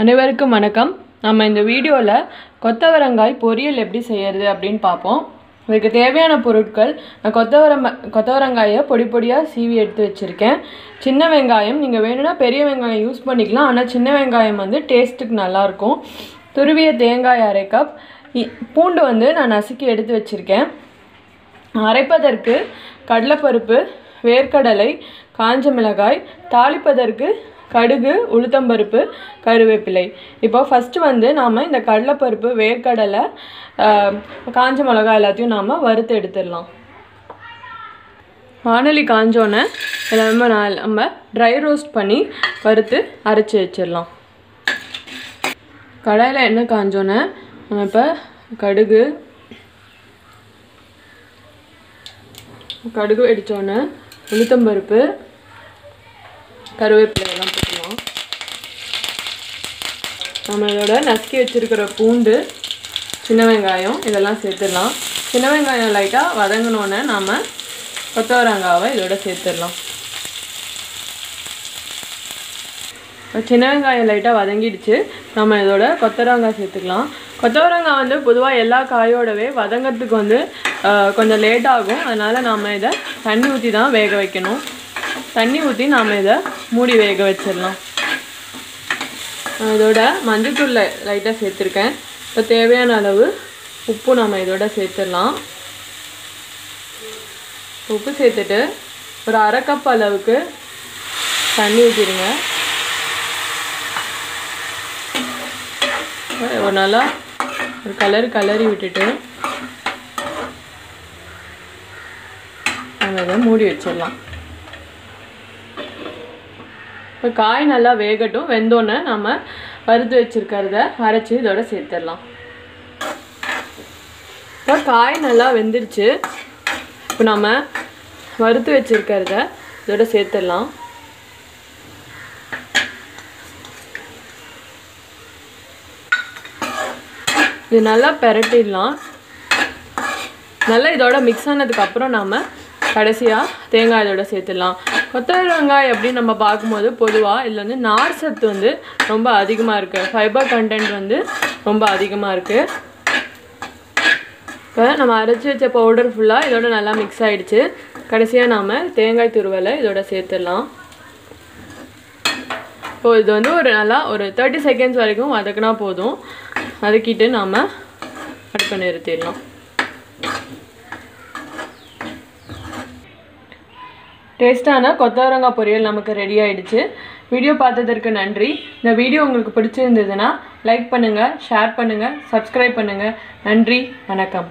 அனைவருக்கும் வணக்கம். நம்ம இந்த வீடியோவில் கொத்தவரங்காய் பொரியல் எப்படி செய்யறது அப்படின்னு பார்ப்போம். இதுக்கு தேவையான பொருட்கள் நான் கொத்தவரம் கொத்தவரங்காயை பொடி பொடியாக சீவி எடுத்து வச்சுருக்கேன். சின்ன வெங்காயம் நீங்கள் வேணும்னா பெரிய வெங்காயம் யூஸ் பண்ணிக்கலாம். ஆனால் சின்ன வெங்காயம் வந்து டேஸ்ட்டுக்கு நல்லாயிருக்கும் துருவிய தேங்காய் அரை கப் இ- பூண்டு வந்து நான் நசுக்கி எடுத்து வச்சுருக்கேன். அரைப்பதற்கு கடலைப்பருப்பு வேர்க்கடலை காஞ்ச மிளகாய் தாளிப்பதற்கு கடுகு உளுத்தம்பருப்பு கருவேப்பிலை. இப்போ ஃபஸ்ட்டு வந்து நாம் இந்த கடலைப்பருப்பு வேர்க்கடலை காஞ்ச மிளகா எல்லாத்தையும் நாம் வறுத்து எடுத்துடலாம். வானொலி காஞ்சோன்னே எல்லாமே நான் நம்ம ட்ரை ரோஸ்ட் பண்ணி வறுத்து அரைச்சி வச்சிடலாம். கடாயில் எண்ணெய் காஞ்சோன்னே நம்ம இப்போ கடுகு கடுகு வெடித்தோன்னே உளுத்தம்பருப்பு கருவேப்பிலை எல்லாம் நம்ம இதோட நசுக்கி வச்சுருக்கிற பூண்டு சின்ன வெங்காயம் இதெல்லாம் சேர்த்துடலாம். சின்ன வெங்காயம் லைட்டாக வதங்கினோன்னே நாம் கொத்தவரங்காவை இதோட சேர்த்துடலாம். சின்ன வெங்காயம் லைட்டாக வதங்கிடுச்சு. நம்ம இதோட கொத்தவரங்காய் சேர்த்துக்கலாம். கொத்தவரங்காய் வந்து பொதுவாக எல்லா காயோடவே வதங்கிறதுக்கு வந்து கொஞ்சம் லேட் ஆகும். அதனால் நாம் இதை தண்ணி ஊற்றி தான் வேக வைக்கணும். தண்ணி ஊற்றி நாம் இதை மூடி வேக வச்சிடலாம். இதோட மஞ்சத்தூள் லைட்டாக சேர்த்துருக்கேன். இப்போ தேவையான அளவு உப்பு நம்ம இதோட சேர்த்துடலாம். உப்பு சேர்த்துட்டு ஒரு அரை கப் அளவுக்கு தண்ணி ஊற்றிடுங்க ஒரு நல்லா ஒரு கலர் கலரி விட்டுட்டு நம்ம இதை மூடி வச்சிடலாம். இப்போ காய் நல்லா வேகட்டும். வெந்தோன்னே நம்ம வறுத்து வச்சிருக்கிறத அரைச்சி இதோட சேர்த்துடலாம். இப்போ காய் நல்லா வெந்துருச்சு இப்போ நம்ம வறுத்து வச்சிருக்கிறத இதோட சேர்த்துடலாம். இது நல்லா பெரட்டிடலாம். நல்லா இதோட மிக்ஸ் ஆனதுக்கப்புறம் நாம் கடைசியாக தேங்காய் இதோட சேர்த்துடலாம். கொத்தவரை வெங்காயம் அப்படின்னு நம்ம பார்க்கும்போது பொதுவாக இதில் வந்து நார் சத்து வந்து ரொம்ப அதிகமாக இருக்குது ஃபைபர் கண்டென்ட் வந்து ரொம்ப அதிகமாக இருக்குது இப்போ நம்ம அரைச்சி வச்ச பவுடர் ஃபுல்லாக இதோட நல்லா மிக்ஸ் ஆகிடுச்சு கடைசியாக நாம் தேங்காய் துருவலை இதோட சேர்த்துடலாம். இப்போ இது வந்து ஒரு நல்லா ஒரு தேர்ட்டி செகண்ட்ஸ் வரைக்கும் வதக்குனா போதும். வதக்கிட்டு நாம் அடுப்பை நிறுத்திடலாம். டேஸ்ட்டான கொத்தவரங்காய் பொரியல் நமக்கு ரெடி ஆகிடுச்சு வீடியோ பார்த்ததற்கு நன்றி. இந்த வீடியோ உங்களுக்கு பிடிச்சிருந்ததுன்னா லைக் பண்ணுங்கள் ஷேர் பண்ணுங்கள் சப்ஸ்கிரைப் பண்ணுங்கள் நன்றி வணக்கம்.